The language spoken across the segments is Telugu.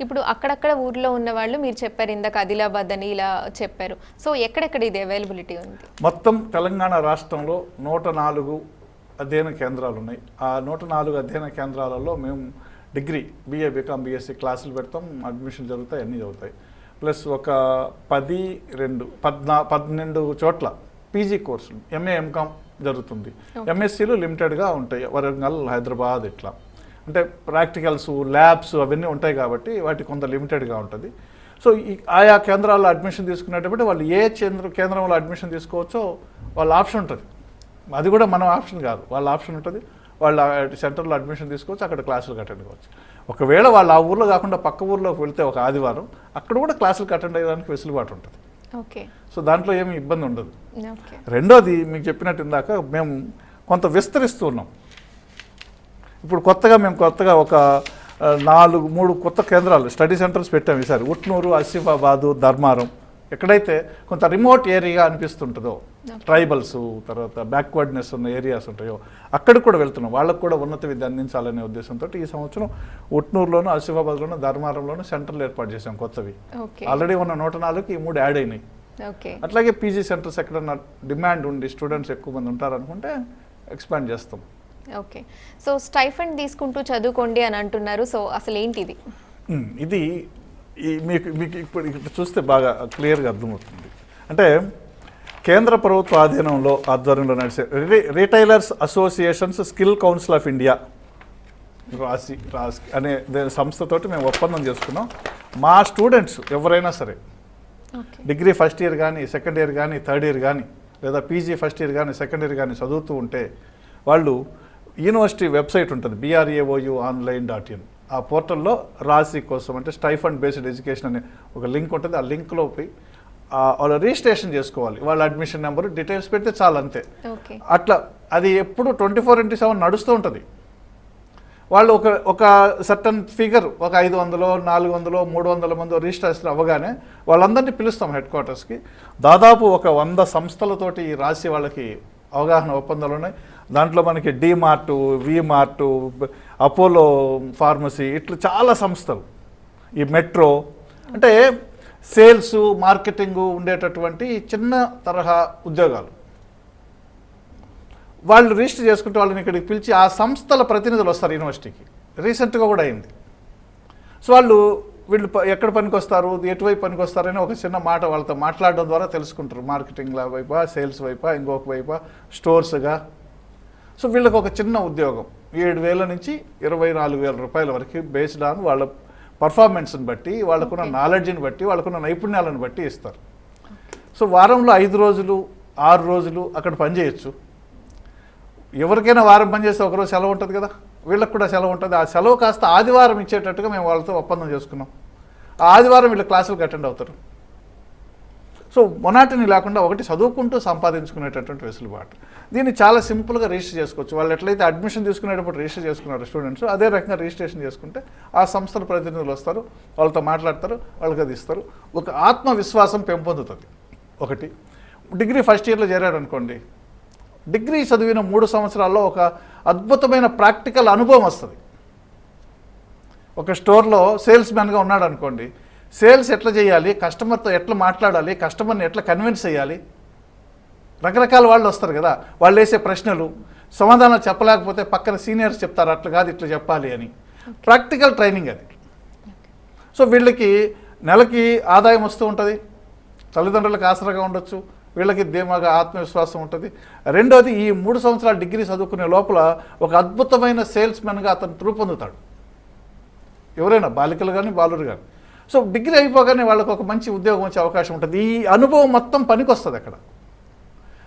ఇప్పుడు అక్కడక్కడ ఊర్లో ఉన్న వాళ్ళు మీరు చెప్పారు ఇందాక ఆదిలాబాద్ అని ఇలా చెప్పారు. సో ఎక్కడెక్కడ ఇది అవైలబిలిటీ ఉంది? మొత్తం తెలంగాణ రాష్ట్రంలో నూట నాలుగు అధ్యయన కేంద్రాలు ఉన్నాయి. ఆ నూట నాలుగు అధ్యయన కేంద్రాలలో మేము డిగ్రీ బీఏ బీకామ్ బీఎస్సీ క్లాసులు పెడతాం. అడ్మిషన్ జరుగుతాయి అన్నీ జరుగుతాయి. ప్లస్ ఒక పది రెండు పద్నా పన్నెండు చోట్ల పీజీ కోర్సులు ఎంఏ ఎంకామ్ జరుగుతుంది. ఎంఎస్సీలు లిమిటెడ్గా ఉంటాయి. వరంగల్ హైదరాబాద్ ఇట్లా. అంటే ప్రాక్టికల్స్ ల్యాబ్స్ అవన్నీ ఉంటాయి కాబట్టి వాటి కొంత లిమిటెడ్గా ఉంటుంది. సో ఈ ఆయా కేంద్రాల్లో అడ్మిషన్ తీసుకునేటప్పుడు వాళ్ళు ఏ కేంద్ర కేంద్రంలో అడ్మిషన్ తీసుకోవచ్చో వాళ్ళ ఆప్షన్ ఉంటుంది. అది కూడా మన ఆప్షన్ కాదు. వాళ్ళ ఆప్షన్ ఉంటుంది. వాళ్ళ సెంటర్లో అడ్మిషన్ తీసుకోవచ్చు అక్కడ క్లాసులకు అటెండ్ కావచ్చు. ఒకవేళ వాళ్ళు ఆ ఊర్లో కాకుండా పక్క ఊర్లోకి వెళ్తే ఒక ఆదివారం అక్కడ కూడా క్లాసులకు అటెండ్ అయ్యడానికి వెసులుబాటు ఉంటుంది. ఓకే. సో దాంట్లో ఏమి ఇబ్బంది ఉండదు. రెండోది మీకు చెప్పినట్టు ఇందాక మేము కొంత విస్తరిస్తూ ఉన్నాం. ఇప్పుడు కొత్తగా మేము కొత్తగా ఒక నాలుగు మూడు కొత్త కేంద్రాలు స్టడీ సెంటర్స్ పెట్టాము ఈసారి. ఉట్నూరు ఆసిఫాబాదు ధర్మారం. ఎక్కడైతే కొంత రిమోట్ ఏరియా అనిపిస్తుంటుందో ట్రైబల్స్ తర్వాత బ్యాక్వర్డ్నెస్ ఉన్న ఏరియాస్ ఉంటాయో అక్కడికి కూడా వెళ్తున్నాం. వాళ్ళకు కూడా ఉన్నత విద్య అందించాలనే ఉద్దేశంతో ఈ సంవత్సరం ఉట్నూరులోను ఆసిఫాబాద్లోను ధర్మారంలోను సెంటర్లు ఏర్పాటు చేశాం కొత్తవి. ఆల్రెడీ ఉన్న నూట నాలుగుకి ఈ మూడు యాడ్ అయినాయి. అట్లాగే పీజీ సెంటర్స్ ఎక్కడన్నా డిమాండ్ ఉండి స్టూడెంట్స్ ఎక్కువ మంది ఉంటారనుకుంటే ఎక్స్పాండ్ చేస్తాం. ఓకే. సో స్టైఫండ్ తీసుకుంటూ చదువుకోండి అని అంటున్నారు. సో అసలు ఏంటి ఇది ఇది మీకు మీకు ఇప్పుడు ఇక్కడ చూస్తే బాగా క్లియర్గా అర్థమవుతుంది. అంటే కేంద్ర ప్రభుత్వ ఆధీనంలో ఆధ్వర్యంలో నడిచే retailers associations skill council of India RASCI RASCI అనే సంస్థతోటి మేము ఒప్పందం చేసుకున్నాం. మా స్టూడెంట్స్ ఎవరైనా సరే డిగ్రీ ఫస్ట్ ఇయర్ కానీ సెకండ్ ఇయర్ కానీ థర్డ్ ఇయర్ కానీ లేదా పీజీ ఫస్ట్ ఇయర్ కానీ సెకండ్ ఇయర్ కానీ చదువుతూ ఉంటే వాళ్ళు యూనివర్సిటీ వెబ్సైట్ ఉంటుంది బీఆర్ఏఓయు ఆన్లైన్ డాట్ ఇన్ ఆ పోర్టల్లో రాసి కోసం అంటే స్టైఫండ్ బేస్డ్ ఎడ్యుకేషన్ అనే ఒక లింక్ ఉంటుంది. ఆ లింక్లో పోయి వాళ్ళు రిజిస్ట్రేషన్ చేసుకోవాలి. వాళ్ళ అడ్మిషన్ నెంబర్ డీటెయిల్స్ పెడితే చాలు అంతే. అట్లా అది ఎప్పుడు ట్వంటీ ఫోర్ ఇంటూ సెవెన్ నడుస్తూ ఉంటుంది. వాళ్ళు ఒక ఒక సర్టన్ ఫిగర్ ఒక ఐదు వందలో నాలుగు వందలో మూడు వందల మంది రిజిస్ట్రేషన్ అవ్వగానే వాళ్ళందరినీ పిలుస్తాం హెడ్ క్వార్టర్స్కి. దాదాపు ఒక వంద సంస్థలతోటి ఈ రాసి వాళ్ళకి అవగాహన ఒప్పందాలు ఉన్నాయి. దాంట్లో మనకి D mart V mart Apollo pharmacy ఇట్లా చాలా సంస్థలు. ఈ మెట్రో అంటే సేల్స్ మార్కెటింగ్ ఉండేటటువంటి చిన్న తరహా ఉద్యోగాలు. వాళ్ళు రిజిస్టర్ చేసుకుంటే వాళ్ళని ఇక్కడికి పిలిచి ఆ సంస్థల ప్రతినిధులు వస్తారు యూనివర్సిటీకి. రీసెంట్గా కూడా అయింది. సో వాళ్ళు వీళ్ళు ఎక్కడ పనికి వస్తారు ఎటువైపు పనికి వస్తారని ఒక చిన్న మాట వాళ్ళతో మాట్లాడడం ద్వారా తెలుసుకుంటారు. మార్కెటింగ్ వైపా సేల్స్ వైపా ఇంకొక వైపా స్టోర్స్గా సో వీళ్ళకి ఒక చిన్న ఉద్యోగం. ఏడు వేల నుంచి ఇరవై నాలుగు వేల రూపాయల వరకు బేస్డ్ ఆన్ వాళ్ళ పర్ఫార్మెన్స్ని బట్టి వాళ్ళకున్న. నాలెడ్జ్ని బట్టి వాళ్ళకున్న నైపుణ్యాలను బట్టి ఇస్తారు. సో వారంలో ఐదు రోజులు ఆరు రోజులు అక్కడ పనిచేయచ్చు ఎవరికైనా వారం పని చేస్తే ఒకరోజు సెలవు ఉంటుంది కదా? వీళ్ళకి కూడా సెలవు ఉంటుంది. ఆ సెలవు కాస్త ఆదివారం ఇచ్చేటట్టుగా మేము వాళ్ళతో ఒప్పందం చేసుకున్నాం. ఆ ఆదివారం వీళ్ళు క్లాసులకు అటెండ్ అవుతారు. సో మొనాటిని లేకుండా ఒకటి చదువుకుంటూ సంపాదించుకునేటటువంటి వెసులుబాటు. దీన్ని చాలా సింపుల్గా రిజిస్టర్ చేసుకోవచ్చు. వాళ్ళు ఎట్లయితే అడ్మిషన్ తీసుకునేటప్పుడు రిజిస్టర్ చేసుకున్నారు స్టూడెంట్స్ అదే రకంగా రిజిస్ట్రేషన్ చేసుకుంటే ఆ సంస్థల ప్రతినిధులు వస్తారు వాళ్ళతో మాట్లాడతారు వాళ్ళకి అది ఇస్తారు. ఒక ఆత్మవిశ్వాసం పెంపొందుతుంది. ఒకటి డిగ్రీ ఫస్ట్ ఇయర్లో చేరాడు అనుకోండి డిగ్రీ చదివిన మూడు సంవత్సరాల్లో ఒక అద్భుతమైన ప్రాక్టికల్ అనుభవం వస్తుంది. ఒక స్టోర్లో సేల్స్ మ్యాన్గా ఉన్నాడు అనుకోండి సేల్స్ ఎట్లా చేయాలి కస్టమర్తో ఎట్లా మాట్లాడాలి కస్టమర్ని ఎట్లా కన్విన్స్ చేయాలి రకరకాల వాళ్ళు వస్తారు కదా వాళ్ళు వేసే ప్రశ్నలు సమాధానం చెప్పలేకపోతే పక్కన సీనియర్స్ చెప్తారు అట్లా కాదు ఇట్లా చెప్పాలి అని. ప్రాక్టికల్ ట్రైనింగ్ అది. సో వీళ్ళకి నెలకి ఆదాయం వస్తూ ఉంటుంది తల్లిదండ్రులకు ఆసరాగా ఉండొచ్చు వీళ్ళకి ధీమాగా ఆత్మవిశ్వాసం ఉంటుంది. రెండోది ఈ మూడు సంవత్సరాల డిగ్రీ చదువుకునే లోపల ఒక అద్భుతమైన సేల్స్ మ్యాన్గా అతను రూపొందుతాడు. ఎవరైనా బాలికలు కానీ బాలురు కానీ సో డిగ్రీ అయిపోగానే వాళ్ళకి ఒక మంచి ఉద్యోగం వచ్చే అవకాశం ఉంటుంది. ఈ అనుభవం మొత్తం పనికి వస్తుంది అక్కడ.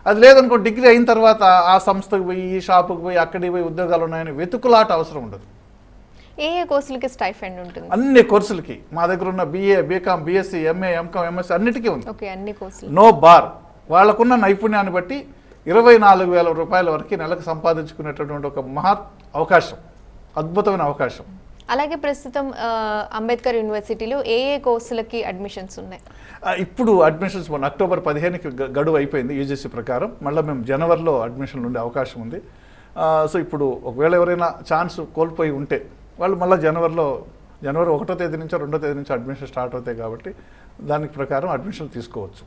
అది లేదనుకో డిగ్రీ అయిన తర్వాత ఆ సంస్థకు పోయి ఈ షాపుకి పోయి అక్కడికి పోయి ఉద్యోగాలు ఉన్నాయని వెతుకులాట అవసరం ఉండదు. ఏ ఏ కోర్సులకి స్టైఫండ్ ఉంటుంది? అన్ని కోర్సులకి. మా దగ్గర ఉన్న BA BCom BSc MA MCom MSc అన్నిటికీ ఉంది. ఓకే అన్ని కోర్సులు. No bar. వాళ్ళకున్న నైపుణ్యాన్ని బట్టి ఇరవై నాలుగు వేల రూపాయల వరకు నెలకు సంపాదించుకునేటటువంటి ఒక మహత్ అవకాశం అద్భుతమైన అవకాశం. అలాగే ప్రస్తుతం అంబేద్కర్ యూనివర్సిటీలో ఏ ఏ కోర్సులకి అడ్మిషన్స్ ఉన్నాయి? ఇప్పుడు అడ్మిషన్స్ మొన్న అక్టోబర్ పదిహేనుకి గడువు అయిపోయింది యూజీసీ ప్రకారం. మళ్ళీ మేము జనవరిలో అడ్మిషన్లు ఉండే అవకాశం ఉంది. సో ఇప్పుడు ఒకవేళ ఎవరైనా ఛాన్స్ కోల్పోయి ఉంటే వాళ్ళు మళ్ళీ జనవరిలో జనవరి ఒకటో తేదీ నుంచో రెండో తేదీ నుంచి అడ్మిషన్ స్టార్ట్ అవుతాయి కాబట్టి దానికి ప్రకారం అడ్మిషన్ తీసుకోవచ్చు.